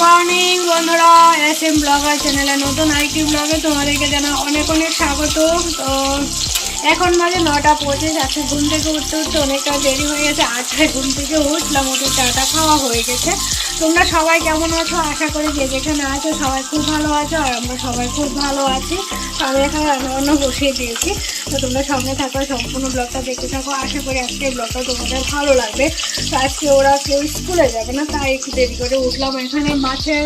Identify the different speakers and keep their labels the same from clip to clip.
Speaker 1: Morning বন্ধুরা S M blogger চ্যানেলে নতুন আরেকটি ব্লগে তোমাদেরকে জানা অনেক অনেক স্বাগত। তো এখন মাঝে নটা পঁচিশ, আজকে ঘুম থেকে উঠতে উঠতে অনেকটা দেরি হয়ে গেছে, আটটায় ঘুম থেকে উঠলাম উঠে চাটা খাওয়া হয়ে গেছে। তোমরা সবাই কেমন আছো? আশা করি যে যেখানে আছো সবাই খুব ভালো আছো, আর আমরা সবাই খুব ভালো আছি। আমি এখানে রান্নাবান্না বসিয়ে দিয়েছি। তো তোমরা সঙ্গে থাকো, সম্পূর্ণ ব্লগটা দেখতে থাকো। আশা করি আজকে ব্লগটা তোমাদের ভালো লাগবে। তো আজকে ওরা কেউ স্কুলে যাবে না, তাই একটু দেরি করে উঠলাম। এখানে মাছের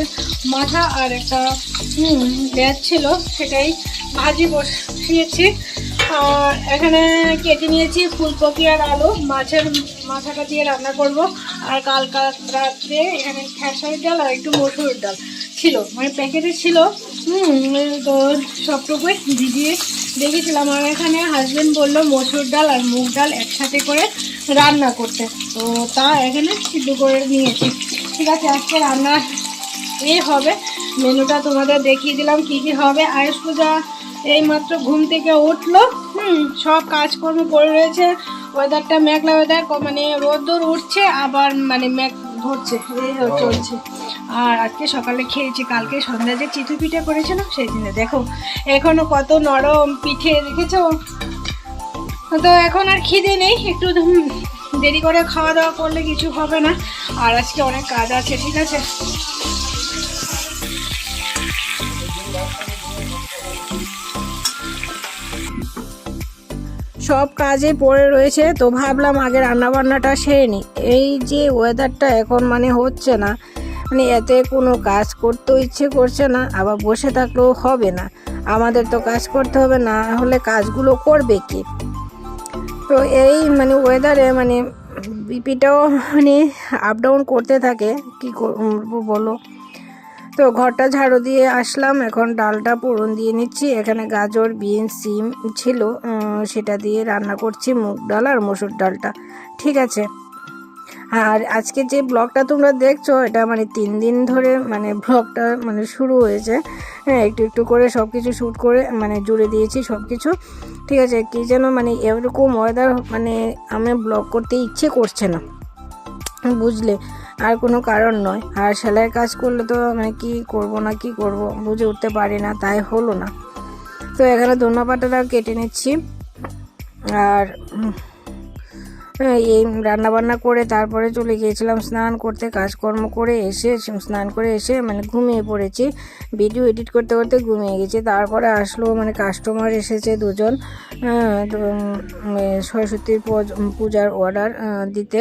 Speaker 1: মাথা আর একটা ব্যাচ ছিল, সেটাই ভাজি বসিয়েছি। এখানে কেটে নিয়েছি ফুলকপি আর আলু। মাছের মাথাটা দিয়ে রান্না করব। আর কালকা রাত্রে এখানে খেসারির ডাল আর একটু মসুর ডাল ছিল। মানে প্যাকেটে ছিল। তো সবটুকুই ভিজিয়ে দেখেছিলাম আর এখানে হাজবেন্ড বলল মসুর ডাল আর মুগ ডাল একসাথে করে রান্না করতে। তো তা এখানে সিদ্ধ করে নিয়েছি। ঠিক আছে, আজকে রান্না এই হবে। মেনুটা তোমাদের দেখিয়ে দিলাম কি কি হবে। আয়ুষ পূজা এইমাত্র ঘুম থেকে উঠল হুম সব কাজকর্ম করে রয়েছে ওয়েদারটা মেঘলা ওয়েদার মানে রোদ্দুর উঠছে আবার মানে মেঘ ধরছে এই চলছে। আর আজকে সকালে খেয়েছি কালকে সন্ধ্যা যে চিতু পিঠে করেছে না সেই দিনে দেখো এখনও কত নরম পিঠে রেখেছো। তো এখন আর খিদে নেই একটু দেরি করে খাওয়া দাওয়া করলে কিছু হবে না। আর আজকে অনেক কাজ আছে ঠিক আছে? সব কাজে পড়ে রয়েছে, তো ভাবলাম আগে রান্নাবান্নাটা সেরে নিই। এই যে ওয়েদারটা এখন মানে হচ্ছে না। মানে এতে কোনো কাজ করতেও ইচ্ছে করছে না, আবার বসে থাকলেও হবে না। আমাদের তো কাজ করতে হবে, না হলে কাজগুলো করবে কি? তো এই মানে ওয়েদারে মানে বিপিটাও মানে আপ ডাউন করতে থাকে। কি বলো? তো ঘরটা ঝাড়ু দিয়ে আসলাম। এখন ডালটা পোড়ন দিয়ে নিচ্ছি। এখানে গাজর বিন সিম ছিল। সেটা দিয়ে রান্না করছি মুগ ডাল আর মসুর ডালটা। ঠিক আছে। আর আজকে যে ব্লগটা তোমরা দেখছ, এটা মানে তিন দিন ধরে মানে ব্লগটা মানে শুরু হয়েছে। হ্যাঁ একটু একটু করে সব কিছু শ্যুট করে মানে জুড়ে দিয়েছি সব কিছু ঠিক আছে, কি যেন মানে এরকম ওয়েদার মানে আমি ব্লগ করতে ইচ্ছে করছে না। বুঝলে? আর কোনো কারণ নয়। আর সেলাইয়ের কাজ করলে তো মানে কি করব না, কি করব বুঝে উঠতে পারি না, তাই হলো না। তো এখানে দোনা পাটাটা কেটে নিচ্ছি। আর এই রান্না বান্না করে তারপরে চলে গিয়েছিলাম স্নান করতে কাজকর্ম করে এসে স্নান করে এসে মানে ঘুমিয়ে পড়েছি। ভিডিও এডিট করতে করতে ঘুমিয়ে গেছি। তারপরে আসলো মানে কাস্টমার এসেছে দুজন হ্যাঁ, তো, উম, এ, সরস্বতী পূজার অর্ডার দিতে।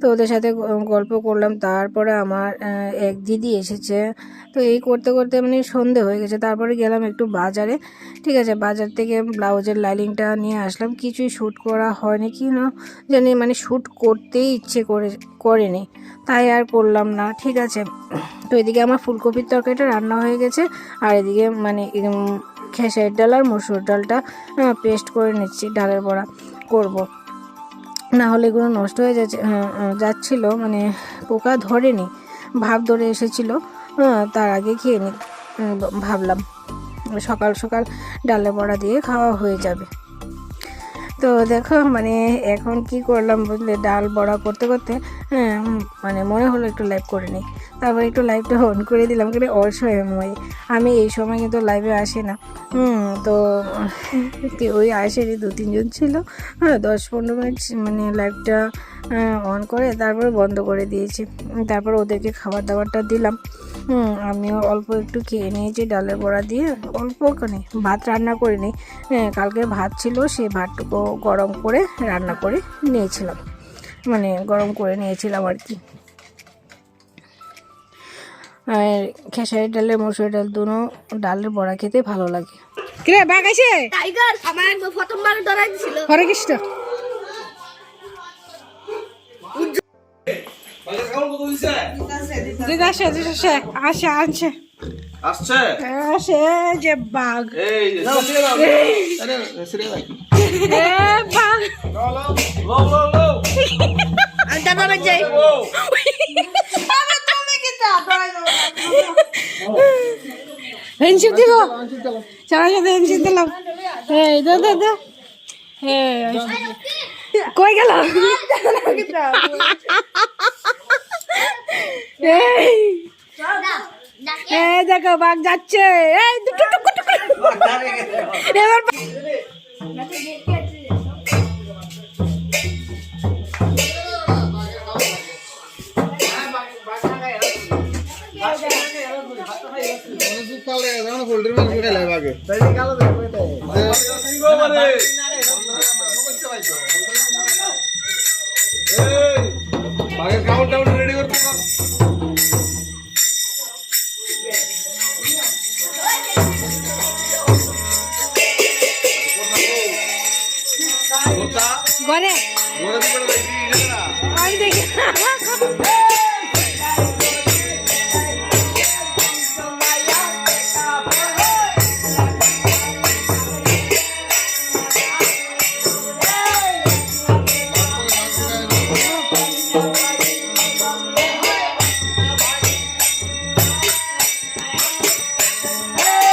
Speaker 1: তো ওদের সাথে গল্প করলাম। তারপরে আমার এক দিদি এসেছে। তো এই করতে করতে মানে সন্ধে হয়ে গেছে। তারপরে গেলাম একটু বাজারে। ঠিক আছে বাজার থেকে ব্লাউজের লাইনিংটা নিয়ে আসলাম। কিছুই শ্যুট করা হয়নি। কি না জানি মানে শ্যুট করতেই ইচ্ছে করে করেনি। তাই আর করলাম না ঠিক আছে। তো এদিকে আমার ফুলকপির তরকারিটা রান্না হয়ে গেছে আর এদিকে মানে খেসারির ডাল আর মসুর ডালটা পেস্ট করে নিচ্ছি ডালের বড়া করব। না হলে এগুলো নষ্ট হয়ে যাচ্ছে আহ, মানে পোকা ধরেনি ভাব ধরে এসেছিল তার আগে খেয়ে নি ভাবলাম সকাল সকাল ডালের বড়া দিয়ে খাওয়া হয়ে যাবে। তো দেখো মানে এখন কি করলাম বুঝলে? ডাল বড়া করতে করতে হ্যাঁ মানে মনে হলো একটু লাইভ করে নিই। তারপর একটু লাইভটা অন করে দিলাম কিন্তু অসহায় আমি এই সময় কিন্তু লাইভে আসি না। হুম, তো ওই আসেনি, দু, তিনজন ছিল। হ্যাঁ দশ, পনেরো মিনিট মানে লাইভটা অন করে তারপরে বন্ধ করে দিয়েছি। তারপর ওদেরকে খাবার দাবারটা দিলাম। হুম আমিও অল্প একটু খেয়ে নিয়েছি ডালের বড়া দিয়ে অল্প করে ভাত রান্না করিনি। হ্যাঁ কালকে ভাত ছিল সেই ভাতটুকু গরম করে রান্না করে নিয়েছিলাম। মানে গরম করে নিয়েছিলাম আর কি। আর খেসারি ডালের মসুর ডাল দুনো ডালের বড়া খেতে ভালো লাগে। কিরে বাঘ আছে
Speaker 2: টাইগার আমার প্রথমবার ধরা দিছিল
Speaker 1: হরে কৃষ্ণ। আসে দিদা আসে আসে। আসে
Speaker 3: আসছে?
Speaker 1: আসে যে বাঘ।
Speaker 3: এই যে আরে ছিড়ে দাও
Speaker 1: এ বাঘ।
Speaker 3: লো লো লো
Speaker 2: আমি দাদা যাই।
Speaker 3: লো
Speaker 1: হ্যান্ডশেক দিব? সবার সাথে হ্যান্ডশেক দিলাম। এই দে দে দে। কই গেল? এই।
Speaker 4: দেখো বাঘ যাচ্ছে। এই দুটো টুকু টুকু এবার
Speaker 5: বাঘের কামড় টামড় করে